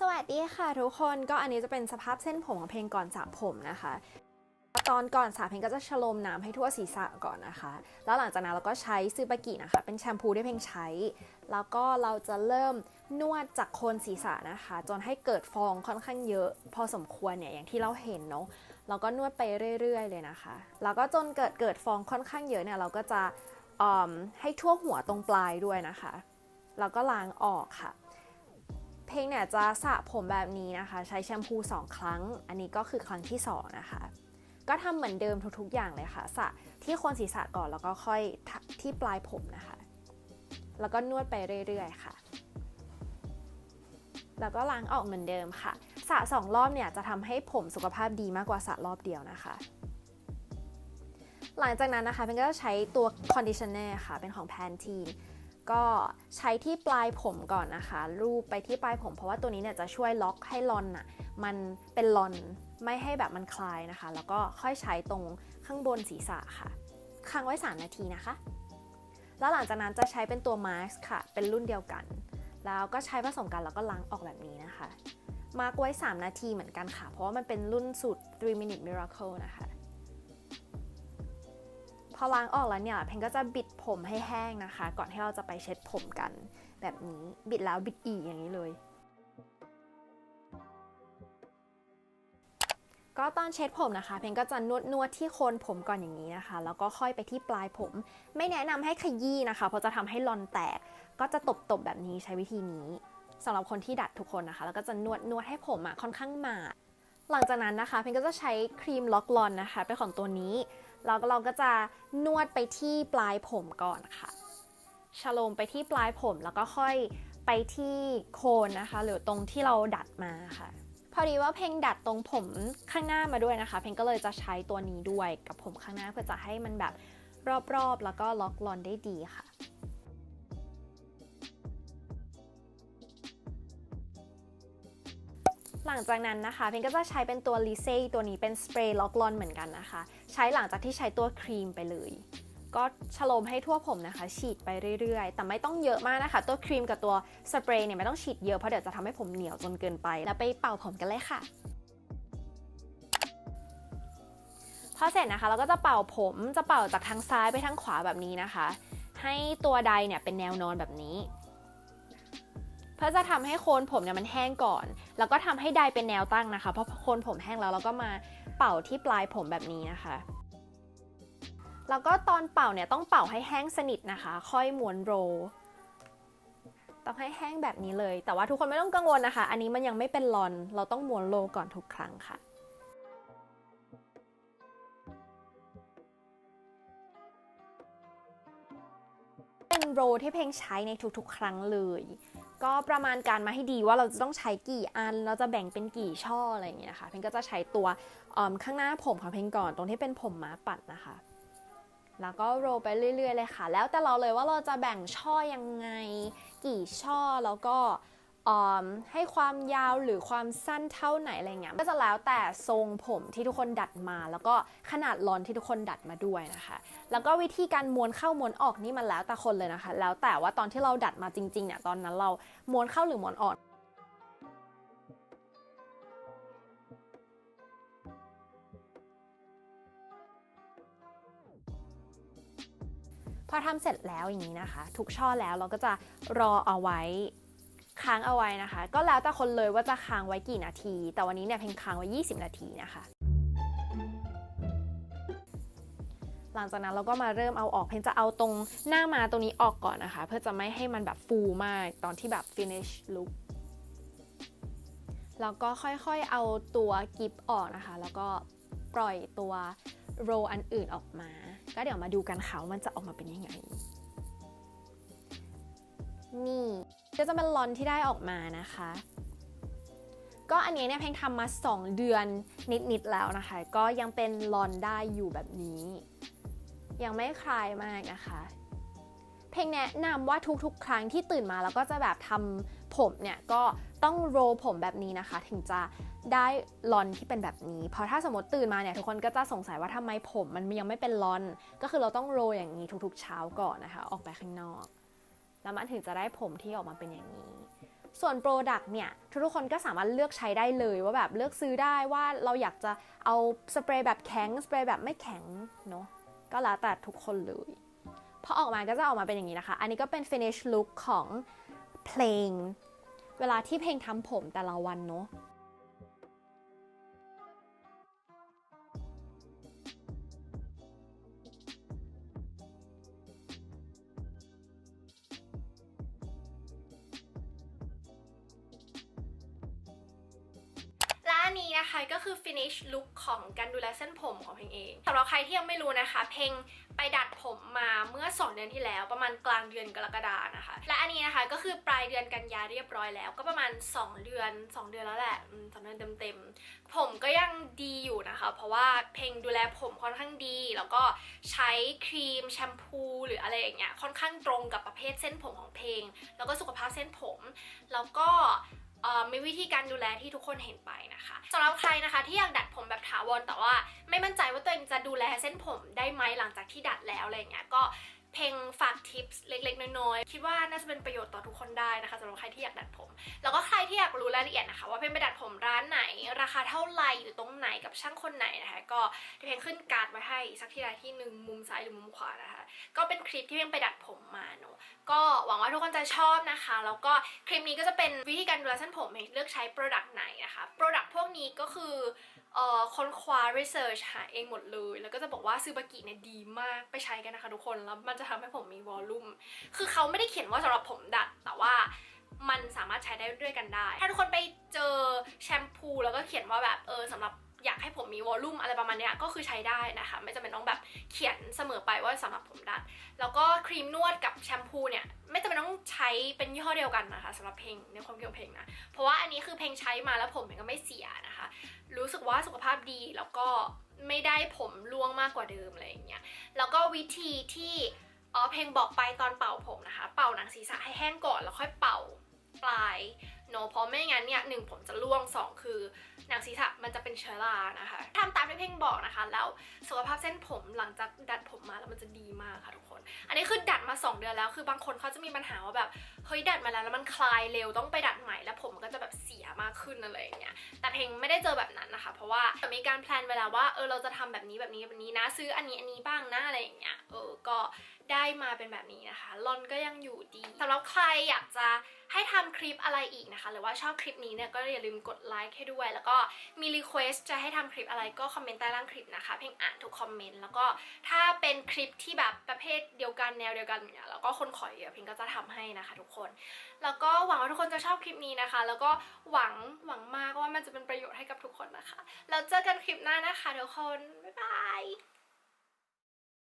สวัสดีค่ะทุกคนก็อันนี้จะเป็นสภาพเส้นผมของเพลงก่อนสระผมนะคะ ตอนก่อนสระเพลงก็จะชโลมน้ำให้ทั่วศีรษะก่อนนะคะ แล้วหลังจากนั้นเราก็ใช้ซูบากินะคะ เป็นแชมพูที่เพลงใช้ แล้วก็เราจะเริ่มนวดจากโคนศีรษะนะคะ จนให้เกิดฟองค่อนข้างเยอะ พอสมควรเนี่ยอย่างที่เราเห็นเนาะเราก็นวดไปเรื่อย ๆ เลยนะคะ แล้วก็จนเกิดเกิดฟองค่อนข้างเยอะเนี่ยเราก็จะอืมให้ทั่วหัวตรงปลายด้วยนะคะแล้วก็ล้างออกค่ะ เพลงเนี่ยจะสระผมแบบนี้นะคะ ใช้แชมพู 2 ครั้ง อันนี้ก็คือครั้งที่ 2 นะคะ ก็ทำเหมือนเดิมทุกๆอย่างเลยค่ะสระที่โคนศีรษะก่อนแล้วก็ค่อยท,ที่ปลายผมนะคะ แล้วก็นวดไปเรื่อยๆค่ะ แล้วก็ล้างออกเหมือนเดิมค่ะสระสองรอบเนี่ยจะทำให้ผมสุขภาพดีมากกว่าสระรอบเดียวนะคะหลังจากนั้นนะคะเป็นก็จะใช้ตัวคอนดิชเนอร์ค่ะ เป็นของ Pantene ก็ใช้ที่ปลายผมก่อนนะคะ รูปไปที่ปลายผม เพราะว่าตัวนี้เนี่ยจะช่วยล็อกให้ลอนน่ะมันเป็นลอนไม่ให้แบบมันคลายนะคะ แล้วก็ค่อยใช้ตรงข้างบนศีรษะค่ะค้างไว้ 3 นาทีนะคะ แล้วหลังจากนั้นจะใช้เป็นตัวมาสก์คค่ะ เป็นรุ่นเดียวกัน แล้วก็ใช้ผสมกันแล้วก็ล้างออกแบบนี้นะคะ มาร์กไว้ 3 นาทีเหมือนกันค่ะ เพราะว่ามันเป็นรุ่นสูตร 3 minute miracle นะคะ อล้างออกแล้วเนี่ยเพนก็จะบิดผมให้แห้งนะคะ ก่อนที่เราจะไปเช็ดผมกัน แบบนี้บิดแล้วบิดอีกอย่างนี้เลย ก็ตอนเช็ดผมนะคะ เพนก็จะนวดนวดที่โคนผมก่อนอย่างนี้นะคะ แล้วก็ค่อยไปที่ปลายผม ไม่แนะนำให้ขยี้นะคะ เพราะจะทำให้ลอนแตก ก็จะตบๆแบบนี้ใช้วิธีนี้สำหรับคนที่ดัดทุกคนนะคะ แล้วก็จะนวดนวดให้ผมอะค่อนข้างหมาดหลังจากนั้นนะคะเพนก็จะใช้ครีมล็อกลอนนะคะเป็นของตัวนี้ แล้วเราก็จะนวดไปที่ปลายผมก่อนค่ะชโลมไปที่ปลายผมแล้วก็ค่อยไปที่โคนนะคะ หรือตรงที่เราดัดมาค่ะ พอดีว่าเพลงดัดตรงผมข้างหน้ามาด้วยนะคะ เพลงก็เลยจะใช้ตัวนี้ด้วยกับผมข้างหน้าเพื่อจะให้มันแบบรอบๆ แล้วก็ล็อกลอนได้ดีค่ะหลังจากนั้นนะคะ เพนก็จะใช้เป็นตัวลิเซ่ตัวนี้เป็นสเปรย์ล็อกลอนเหมือนกันนะคะ ใช้หลังจากที่ใช้ตัวครีมไปเลย ก็ชโลมให้ทั่วผมนะคะ ฉีดไปเรื่อยๆ แต่ไม่ต้องเยอะมากนะคะ ตัวครีมกับตัวสเปรย์เนี่ยไม่ต้องฉีดเยอะเพราะเดี๋ยวจะทำให้ผมเหนียวจนเกินไป แล้วไปเป่าผมกันเลยค่ะพอเสร็จนะคะเราก็จะเป่าผมจะเป่าจากทางซ้ายไปทางขวาแบบนี้นะคะ ให้ตัวใดเนี่ยเป็นแนวนอนแบบนี้ เพื่อจะทำให้โคนผมเนี่ยมันแห้งก่อน แล้วก็ทำให้ไดเป็นแนวตั้งนะคะเพราะโคนผมแห้งแล้วเราก็มา เป่าที่ปลายผมแบบนี้นะคะ แล้วก็ตอนเป่าเนี่ยต้องเป่าให้แห้งสนิทนะคะ ค่อยม้วนโรต้องให้แห้งแบบนี้เลย แต่ว่าทุกคนไม่ต้องกังวลนะคะ อันนี้มันยังไม่เป็นลอน เราต้องม้วนโรลก่อนทุกครั้งค่ะ เป็นโรที่เพลงใช้ในทุกๆ ครั้งเลย ก็ประมาณการมาให้ดีว่าเราจะต้องใช้กี่อัน เราจะแบ่งเป็นกี่ช่ออะไรอย่างเงี้ยค่ะ เพลงก็จะใช้ตัวข้างหน้าผมของเพลงก่อนตรงที่เป็นผมม้าปัดนะคะ แล้วก็โรไปเรื่อยๆเลยค่ะ แล้วแต่เราเลยว่าเราจะแบ่งช่อยังไง กี่ช่อแล้วก็ ให้ความยาวหรือความสั้นเท่าไหนอะไรเงี้ยก็จะแล้วแต่ทรงผมที่ทุกคนดัดมา แล้วก็ขนาดลอนที่ทุกคนดัดมาด้วยนะคะ แล้วก็วิธีการม้วนเข้าม้วนออกนี่มันแล้วแต่คนเลยนะคะ แล้วแต่ว่าตอนที่เราดัดมาจริงๆเนี่ยตอนนั้นเราม้วนเข้าหรือม้วนออกพอทำเสร็จแล้วอย่างนี้นะคะ ทุกช่อแล้วเราก็จะรอเอาไว้ ค้างเอาไว้นะคะ ก็แล้วแต่คนเลยว่าจะค้างไว้กี่นาที แต่วันนี้เนี่ยเพลงค้างไว้ 20 นาทีนะคะ หลังจากนั้นเราก็มาเริ่มเอาออกเพนจะเอาตรงหน้ามาตรงนี้ออกก่อนนะคะ เพื่อจะไม่ให้มันแบบฟูมากตอนที่แบบ finish look แล้วก็ค่อยๆเอาตัวกิฟออกนะคะ แล้วก็ปล่อยตัวโรลอันอื่นออกมา ก็เดี๋ยวมาดูกันค่ะว่ามันจะออกมาเป็นยังไง นี่ ก็จะเป็นลอนที่ได้ออกมานะคะ ก็อันนี้เนี่ยเพลงทำมา 2 เดือนนิดๆแล้วนะคะ ก็ยังเป็นลอนได้อยู่แบบนี้ ยังไม่คลายมากนะคะ เพลงแนะนำว่าทุกๆ ครั้งที่ตื่นมาแล้วก็จะแบบทำผมเนี่ยก็ต้องโรลผมแบบนี้นะคะ ถึงจะได้ลอนที่เป็นแบบนี้ เพราะถ้าสมมติตื่นมาเนี่ยทุกคนก็จะสงสัยว่าทำไมผมมันยังไม่เป็นลอน ก็คือเราต้องโรลอย่างนี้ทุกๆเช้าก่อนนะคะ ออกไปข้างนอก แล้วมันถึงจะได้ผมที่ออกมาเป็นอย่างนี้ ส่วน Product เนี่ยทุกๆคนก็สามารถเลือกใช้ได้เลยว่าแบบเลือกซื้อได้ว่าเราอยากจะเอาสเปรย์แบบแข็งสเปรย์แบบไม่แข็งเนาะก็แล้วแต่ทุกคนเลยพอออกมาก็จะออกมาเป็นอย่างนี้นะคะ อันนี้ก็เป็น finish look ของเพลง เวลาที่เพลงทำผมแต่ละวันเนาะ นะคะก็คือ finish look ของการดูแลเส้นผมของเพลงเองสำหรับใครที่ยังไม่รู้นะคะ เพลงไปดัดผมมาเมื่อ 2 เดือนที่แล้วประมาณกลางเดือนกรกฎานะคะ และอันนี้นะคะก็คือปลายเดือนกันยาเรียบร้อยแล้ว ก็ประมาณ 2 เดือน 2 เดือนแล้วแหละสองเดือนเต็มๆผมก็ยังดีอยู่นะคะ เพราะว่าเพลงดูแลผมค่อนข้างดี แล้วก็ใช้ครีมแชมพูหรืออะไรอย่างเงี้ยค่อนข้างตรงกับประเภทเส้นผมของเพลง แล้วก็สุขภาพเส้นผม แล้วก็ มีวิธีการดูแลที่ทุกคนเห็นไปนะคะสำหรับใครนะคะที่อยากดัดผมแบบถาวรแต่ว่า ไม่มั่นใจว่าตัวเองจะดูแลเส้นผมได้ไหมหลังจากที่ดัดแล้วอะไรเงี้ยก็ เพลงฝากทิปส์เล็ก ๆ น้อยๆ คิดว่าน่าจะเป็นประโยชน์ต่อทุกคนได้นะคะสำหรับใครที่อยากดัดผม แล้วก็ใครที่อยากรู้รายละเอียดนะคะ ว่าเพลงไปดัดผมร้านไหน ราคาเท่าไหร่อยู่ตรงไหนกับช่างคนไหนนะคะ ก็เพียวเพลงขึ้นการ์ดไว้ให้สักที่ใดที่หนึ่งมุมซ้ายหรือมุมขวานะคะ ก็เป็นคลิปที่เพลงไปดัดผมมาเนอะก็หวังว่าทุกคนจะชอบนะคะ แล้วก็คลิปนี้ก็จะเป็นวิธีการดูแลเส้นผมเลือกใช้ Product ไหนนะคะ Product พวกนี้ก็คือ ค้นคว้า research หาเองหมดเลย แล้วก็จะบอกว่าซูบากิเนี่ยดีมากไปใช้กันนะคะทุกคน แล้วมันจะทำให้ผมมีวอลลุ่ม คือเขาไม่ได้เขียนว่าสำหรับผมดัด แต่ว่ามันสามารถใช้ได้ด้วยกันได้ ถ้าทุกคนไปเจอแชมพูแล้วก็เขียนว่าแบบเออสำหรับ อยากให้ผมมีวอลลุ่มอะไรประมาณเนี้ยก็คือใช้ได้นะคะ ไม่จำเป็นต้องแบบเขียนเสมอไปว่าสำหรับผมดัด แล้วก็ครีมนวดกับแชมพูเนี่ยไม่จำเป็นต้องใช้เป็นยี่ห้อเดียวกันนะคะสำหรับเพลงในความคิดของเพลงนะ เพราะว่าอันนี้คือเพลงใช้มาแล้วผมมันก็ไม่เสียนะคะ รู้สึกว่าสุขภาพดีแล้วก็ไม่ได้ผมร่วงมากกว่าเดิมอะไรอย่างเงี้ยแล้วก็วิธีที่อ๋อเพลงบอกไปตอนเป่าผมนะคะ เป่าหนังศีรษะให้แห้งก่อนแล้วค่อยเป่า ปลายเนอะเพราะไม่งั้นเนี่ยหนึ่งผมจะร่วงสองคือหนังศีรษะมันจะเป็นเชื้อรานะคะทำตามที่เพลงบอกนะคะ แล้วสุขภาพเส้นผมหลังจากดัดผมมาแล้วมันจะดีมากค่ะทุกคน อันนี้คือดัดมา 2 เดือนแล้ว คือบางคนเขาจะมีปัญหาว่าแบบเฮ้ยดัดมาแล้วแล้วมันคลายเร็วต้องไปดัดใหม่แล้วผมมันก็จะแบบเสียมากขึ้นอะไรอย่างเงี้ยแต่เพลงไม่ได้เจอแบบนั้นนะคะ เพราะว่ามีการแพลนไว้แล้วว่าเออเราจะทำแบบนี้แบบนี้แบบนี้นะ ซื้ออันนี้อันนี้บ้างนะอะไรอย่างเงี้ย เออก็ได้มาเป็นแบบนี้นะคะลอนก็ยังอยู่ดีสำหรับใครอยากจะให้ทำคลิปอะไรอีกนะคะ หรือว่าชอบคลิปนี้เนี่ยก็อย่าลืมกดไลค์ให้ด้วย แล้วก็มีรีเควสจะให้ทำคลิปอะไรก็คอมเมนต์ใต้ล่างคลิปนะคะ เพลงอ่านทุกคอมเมนต์แล้วก็ถ้าเป็นคลิปที่แบบประเภทเดียวกันแนวเดียวกันเงี้ยแล้วก็คนขอเยอะเพลงก็จะทำให้นะคะทุกคน แล้วก็หวังว่าทุกคนจะชอบคลิปนี้นะคะ แล้วก็หวังหวังมากว่ามันจะเป็นประโยชน์ให้กับทุกคนนะคะแล้วเจอกันคลิปหน้านะคะทุกคนบ๊ายบาย